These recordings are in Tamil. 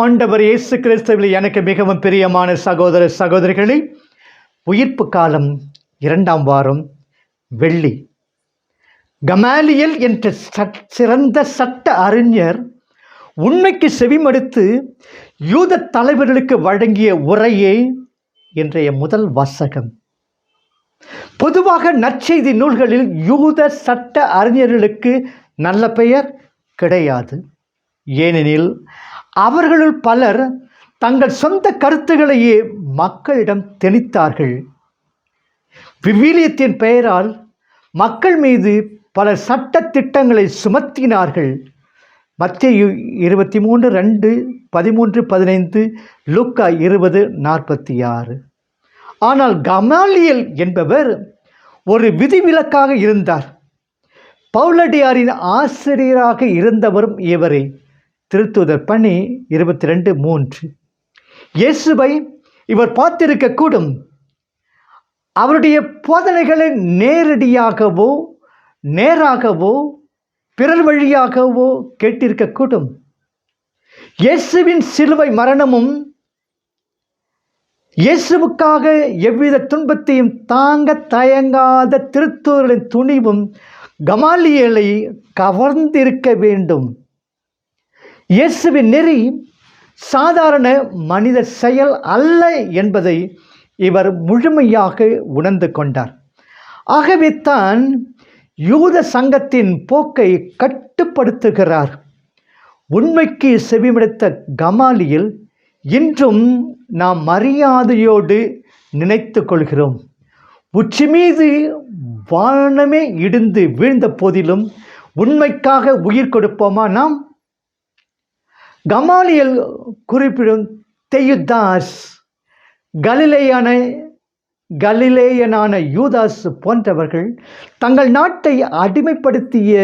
ஆண்டவர் இயேசு கிறிஸ்துவில் எனக்கு மிகவும் பிரியமான சகோதர சகோதரிகளே உயிர்ப்பு காலம் இரண்டாம் வாரம் வெள்ளி. கமாலியல் என்ற சட் சிறந்த சட்ட அறிஞர் உண்மைக்கு செவிமடுத்து யூத தலைவர்களுக்கு வழங்கிய உரையே இன்றைய முதல் வாசகம். பொதுவாக நற்செய்தி நூல்களில் யூத சட்ட அறிஞர்களுக்கு நல்ல பெயர் கிடையாது. ஏனெனில் அவர்களுள் பலர் தங்கள் சொந்த கருத்துக்களையே மக்களிடம் திணித்தார்கள் விவிலியத்தின் பெயரால் மக்கள் மீது பல சட்ட திட்டங்களை சுமத்தினார்கள். மத்திய இருபத்தி மூன்று ரெண்டு பதிமூன்று பதினைந்து லுக்கா இருபது நாற்பத்தி ஆறு ஆனால் கமாலியல் என்பவர் ஒரு விதிவிலக்காக இருந்தார். பவுலடியாரின் ஆசிரியராக இருந்தவரும் இவரே. திருத்துதர் பணி இருபத்தி ரெண்டு மூன்று. இயேசுவை இவர் பார்த்திருக்கக்கூடும். அவருடைய போதனைகளை நேரடியாகவோ நேராகவோ பிறர் வழியாகவோ கேட்டிருக்கக்கூடும். இயேசுவின் சிலுவை மரணமும் இயேசுவுக்காக எவ்வித துன்பத்தையும் தாங்க தயங்காத திருத்தூரின் துணிவும் கமாலியலை கவர்ந்திருக்க வேண்டும். இயேசுவின் நெறி சாதாரண மனித செயல் அல்ல என்பதை இவர் முழுமையாக உணர்ந்து கொண்டார். ஆகவே தான் யூத சங்கத்தின் போக்கை கட்டுப்படுத்துகிறார். உண்மைக்கு செவிமடுத்த கமாலியில் இன்றும் நாம் மரியாதையோடு நினைத்து கொள்கிறோம். உச்சி மீது வானமே இடிந்து வீழ்ந்த போதிலும் உண்மைக்காக உயிர் கொடுப்போமா நாம்? கமாலியல் குறிப்பிடும் தெயுதாஸ் கலிலேயான கலிலேயனான யூதாஸ் போன்றவர்கள் தங்கள் நாட்டை அடிமைப்படுத்திய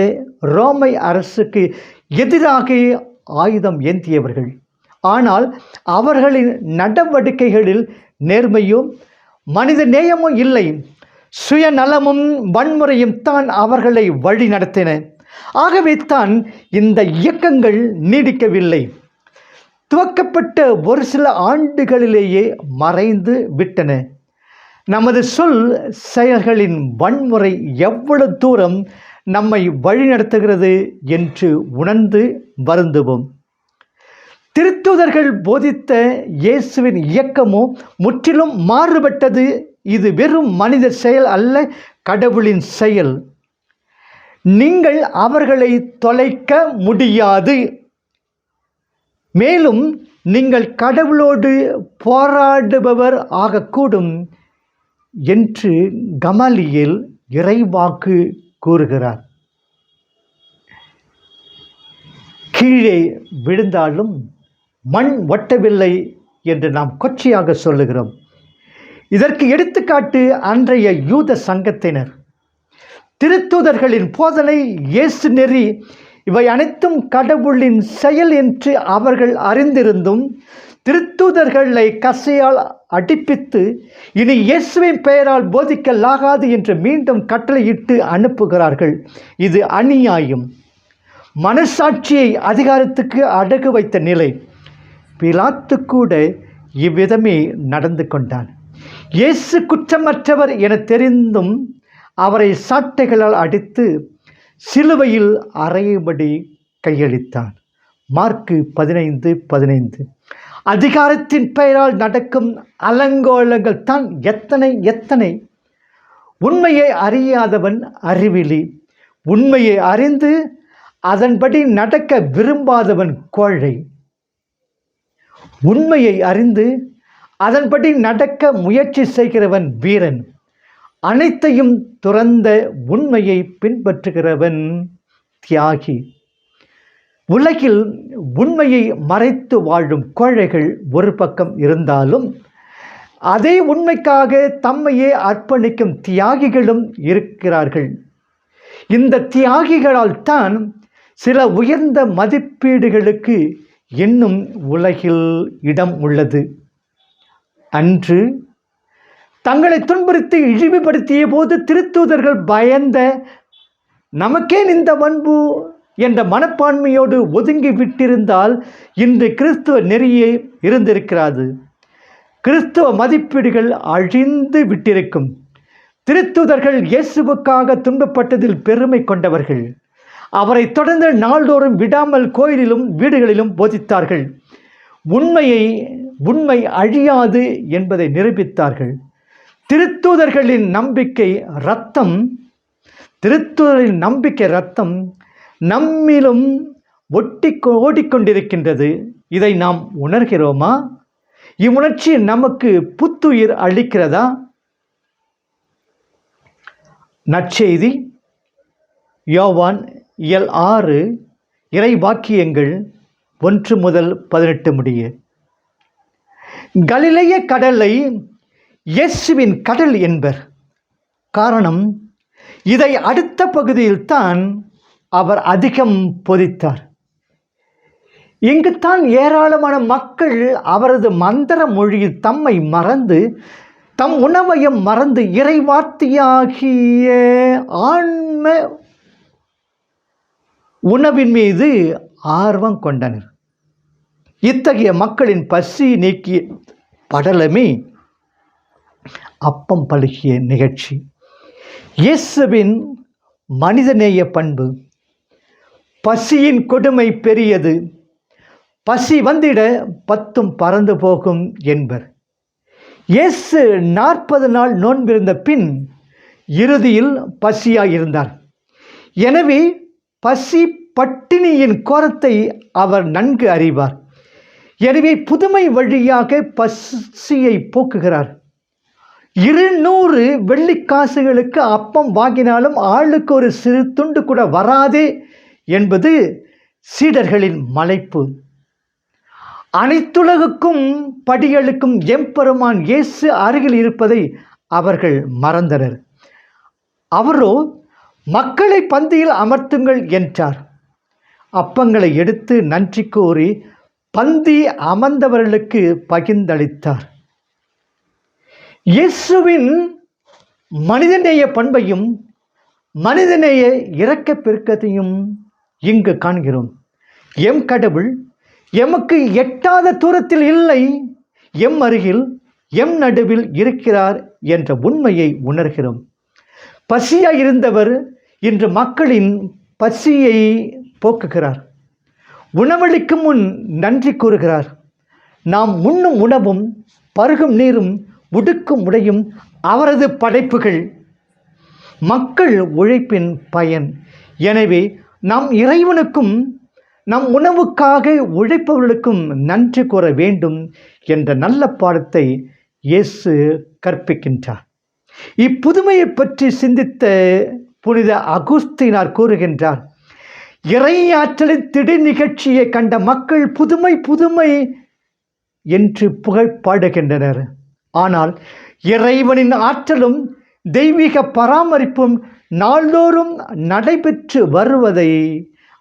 ரோமை அரசுக்கு எதிராக ஆயுதம் ஏந்தியவர்கள். ஆனால் அவர்களின் நடவடிக்கைகளில் நேர்மையும் மனித நேயமும் இல்லை. சுயநலமும் வன்முறையும் தான் அவர்களை வழி நடத்தின ஆகவே தான் இந்த இயக்கங்கள் நீடிக்கவில்லை. துவக்கப்பட்ட ஒரு சில ஆண்டுகளிலேயே மறைந்து விட்டன. நமது சொல் செயல்களின் வன்முறை எவ்வளவு தூரம் நம்மை வழிநடத்துகிறது என்று உணர்ந்து வருந்துவோம். திருத்துதர்கள் போதித்த இயேசுவின் இயக்கமோ முற்றிலும் மாறுபட்டது. இது வெறும் மனித செயல் அல்ல கடவுளின் செயல். நீங்கள் அவர்களை தொலைக்க முடியாது. மேலும் நீங்கள் கடவுளோடு போராடுபவர் ஆகக்கூடும் என்று கமாலியில் இறைவாக்கு கூறுகிறார். கீழே விழுந்தாலும் மண் ஒட்டவில்லை என்று நாம் கொச்சையாக சொல்லுகிறோம். இதற்கு எடுத்துக்காட்டு அன்றைய யூத சங்கத்தினர். திருத்தூதர்களின் போதனை இயேசு நெறி. இவை அனைத்தும் கடவுளின் செயல் என்று அவர்கள் அறிந்திருந்தும் திருத்தூதர்களை கசையால் அடிப்பித்து இனி இயேசுவின் பெயரால் போதிக்கலாகாது என்று மீண்டும் கட்டளையிட்டு அனுப்புகிறார்கள். இது அநியாயம். மனசாட்சியை அதிகாரத்துக்கு அடகு வைத்த நிலை. பிலாத்து கூட இவ்விதமே நடந்து கொண்டான். இயேசு குற்றமற்றவர் என தெரிந்தும் அவரை சாட்டைகளால் அடித்து சிலுவையில் அறையும்படி கையளித்தான். மார்க்கு பதினைந்து பதினைந்து. அதிகாரத்தின் பெயரால் நடக்கும் அலங்கோலங்கள் தான் எத்தனை எத்தனை? உண்மையை அறியாதவன் அறிவிலி. உண்மையை அறிந்து அதன்படி நடக்க விரும்பாதவன் கோழை. உண்மையை அறிந்து அதன்படி நடக்க முயற்சி செய்கிறவன் வீரன். அனைத்தையும் துறந்த உண்மையை பின்பற்றுகிறவன் தியாகி. உலகில் உண்மையை மறைத்து வாழும் கோழைகள் ஒரு பக்கம் இருந்தாலும் அதே உண்மைக்காக தம்மையே அர்ப்பணிக்கும் தியாகிகளும் இருக்கிறார்கள். இந்த தியாகிகளால் தான் சில உயர்ந்த மதிப்பீடுகளுக்கு இன்னும் உலகில் இடம் உள்ளது. அன்று தங்களை துன்புறுத்தி இழிவுபடுத்திய போது திருத்தூதர்கள் பயந்த நமக்கேன் இந்த வன்பு என்ற மனப்பான்மையோடு ஒதுங்கி விட்டிருந்தால் இன்று கிறிஸ்துவ நெறியே இருந்திருக்கிறது. கிறிஸ்துவ மதிப்பீடுகள் அழிந்து விட்டிருக்கும். திருத்துதர்கள் இயேசுவுக்காக துன்பப்பட்டதில் பெருமை கொண்டவர்கள். அவரை தொடர்ந்து நாள்தோறும் விடாமல் கோயிலிலும் வீடுகளிலும் போதித்தார்கள். உண்மையை உண்மை அழியாது என்பதை நிரூபித்தார்கள். திருத்தூதர்களின் நம்பிக்கை ரத்தம் திருத்தூதரின் நம்பிக்கை ரத்தம் நம்மிலும் ஒட்டி ஓடிக்கொண்டிருக்கின்றது. இதை நாம் உணர்கிறோமா? இவ்வுணர்ச்சி நமக்கு புத்துயிர் அளிக்கிறதா? நற்செய்தி யோவான் இயல் ஆறு இறை வாக்கியங்கள் ஒன்று முதல் பதினெட்டு முடிய. கலிலைய கடலை இயேசுவின் கடல் என்பர். காரணம் இதை அடுத்த பகுதியில்தான் அவர் அதிகம் பொதித்தார். இங்குத்தான் ஏராளமான மக்கள் அவரது மந்திர மொழியில் தம்மை மறந்து தம் உணவையும் மறந்து இறைவார்த்தையாகிய ஆன்ம உணவின் மீது ஆர்வம் கொண்டனர். இத்தகைய மக்களின் பசி நீக்கிய படலமே அப்பம் பழுகிய நிகழ்ச்சி. இயேசுவின் மனிதநேய பண்பு. பசியின் கொடுமை பெரியது. பசி வந்திட பத்தும் பறந்து போகும் என்பர். இயேசு நாற்பது நாள் நோன்பிருந்த பின் இறுதியில் பசியாயிருந்தார். எனவே பசி பட்டினியின் கோரத்தை அவர் நன்கு அறிவார். எனவே புதுமை வழியாக பசியை போக்குகிறார். இருநூறு வெள்ளிக்காசுகளுக்கு அப்பம் வாங்கினாலும் ஆளுக்கு ஒரு சிறு துண்டு கூட வராதே என்பது சீடர்களின் மலைப்பு. அனைத்துலகுக்கும் படிகளுக்கும் எம்பெருமான் இயேசு அருகில் இருப்பதை அவர்கள் மறந்தனர். அவரோ மக்களை பந்தியில் அமர்த்துங்கள் என்றார். அப்பங்களை எடுத்து நன்றி கூறி பந்தி அமர்ந்தவர்களுக்கு பகிர்ந்தளித்தார். இயேசுவின் மனிதநேய பண்பையும் மனிதநேய இறக்க பெருக்கத்தையும் இங்கு காண்கிறோம். எம் கடவுள் எமக்கு எட்டாத தூரத்தில் இல்லை எம் அருகில் எம் நடுவில் இருக்கிறார் என்ற உண்மையை உணர்கிறோம். பசியாக இருந்தவர் இன்று மக்களின் பசியை போக்குகிறார். உணவளிக்கும் முன் நன்றி கூறுகிறார். நாம் உண்ணும் உணவும் பருகும் நீரும் உடுக்கும் உடையும் அவரது படைப்புகள். மக்கள் உழைப்பின் பயன். எனவே நாம் இறைவனுக்கும் நம் உணவுக்காக உழைப்பவர்களுக்கும் நன்றி கூற வேண்டும் என்ற நல்ல பாடத்தை இயேசு கற்பிக்கின்றார். இப்புதுமையை பற்றி சிந்தித்த புனித அகுஸ்தினார் கூறுகின்றார் இறையாற்றலின் திடீர் நிகழ்ச்சியை கண்ட மக்கள் புதுமை புதுமை என்று புகழ் பாடுகின்றனர். ஆனால் இறைவனின் ஆற்றலும் தெய்வீக பராமரிப்பும் நாள்தோறும் நடைபெற்று வருவதை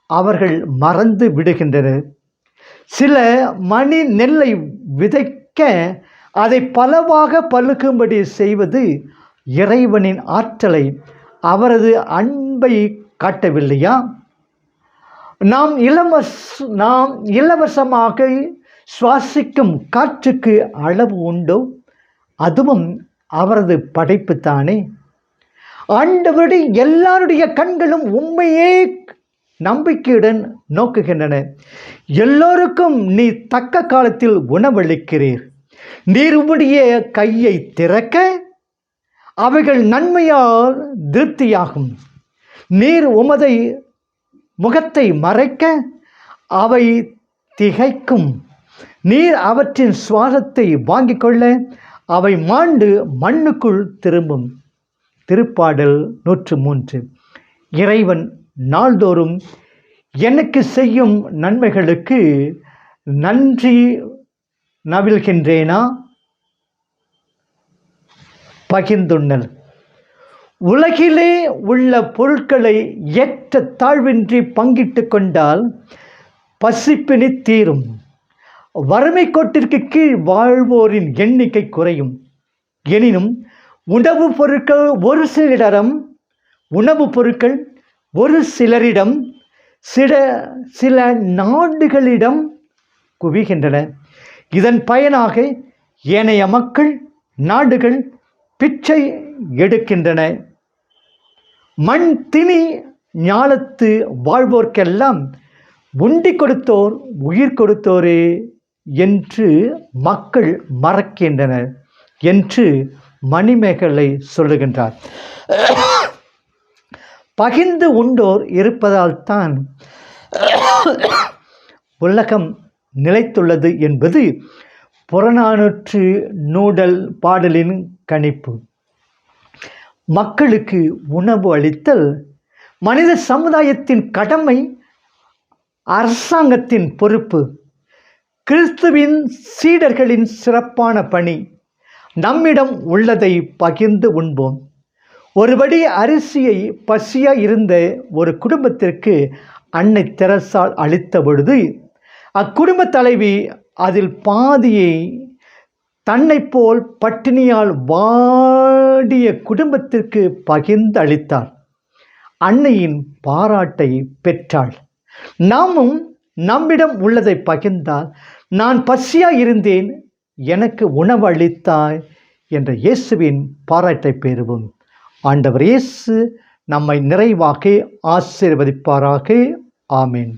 அவர்கள் மறந்து விடுகின்றனர். சில மணி நெல்லை விதைக்க அதை பலவாக பழுக்கும்படி செய்வது இறைவனின் ஆற்றலை அவரது அன்பை காட்டவில்லையா? நாம் இலவச நாம் இலவசமாக சுவாசிக்கும் காற்றுக்கு அளவு உண்டோ? அதுவும் அவரது படைப்பு தானே ஆண்டவருடைய எல்லாருடைய கண்களும் உண்மையே நம்பிக்கையுடன் நோக்குகின்றன. எல்லோருக்கும் நீ தக்க காலத்தில் உணவளிக்கிறீர். நீர் உம்முடைய கையை திறக்க அவைகள் நன்மையால் திருப்தியாகும். நீர் உமதை முகத்தை மறைக்க அவை திகைக்கும். நீர் அவற்றின் சுவாசத்தை வாங்கிக் கொள்ள அவை மாண்டு மண்ணுக்குள் திரும்பும். திருப்பாடல் நூற்று மூன்று இறைவன் நாள்தோறும் எனக்கு செய்யும் நன்மைகளுக்கு நன்றி நவிழ்கின்றேனா? பகிர்ந்துண்ணல். உலகிலே உள்ள பொருட்களை ஏற்ற தாழ்வின்றி பங்கிட்டு கொண்டால் பசிப்பினி தீரும். வறுமை கோட்டிற்கு கீழ் வாழ்வோரின் எண்ணிக்கை குறையும். எனினும் உணவுப் பொருட்கள் ஒரு சிலரிடம் உணவுப் பொருட்கள் ஒரு சிலரிடம் சில சில நாடுகளிடம் குவிகின்றன. இதன் பயனாக ஏனைய மக்கள் நாடுகள் பிச்சை எடுக்கின்றன. மண் திணி ஞாலத்து வாழ்வோர்க்கெல்லாம் உண்டி கொடுத்தோர் உயிர் கொடுத்தோரே. என்று மக்கள் மறக்கின்றனர் என்று மணிமேகலை சொல்லுகின்றார். பகிர்ந்து உண்டோர் இருப்பதால் தான் உலகம் நிலைத்துள்ளது என்பது புறநானூற்று நூடல் பாடலின் கணிப்பு. மக்களுக்கு உணவு அளித்தல் மனித சமுதாயத்தின் கடமை அரசாங்கத்தின் பொறுப்பு. கிறிஸ்துவின் சீடர்களின் சிறப்பான பணி. நம்மிடம் உள்ளதை பகிர்ந்து உண்போம். ஒருபடி அரிசியை பசியாக இருந்த ஒரு குடும்பத்திற்கு அன்னை தெரசால் அளித்த பொழுது அக்குடும்ப தலைவி அதில் பாதியை தன்னை போல் பட்டினியால் வாடிய குடும்பத்திற்கு பகிர்ந்து அளித்தார் அன்னையின் பாராட்டை பெற்றாள். நாமும் நம்மிடம் உள்ளதை பகிர்ந்தால் நான் பசியாக இருந்தேன் எனக்கு உணவு அளித்தாய் என்ற இயேசுவின் பாராட்டை பெறுவோம். ஆண்டவர் இயேசு நம்மை நிறைவாக ஆசீர்வதிப்பாராக. ஆமீன்.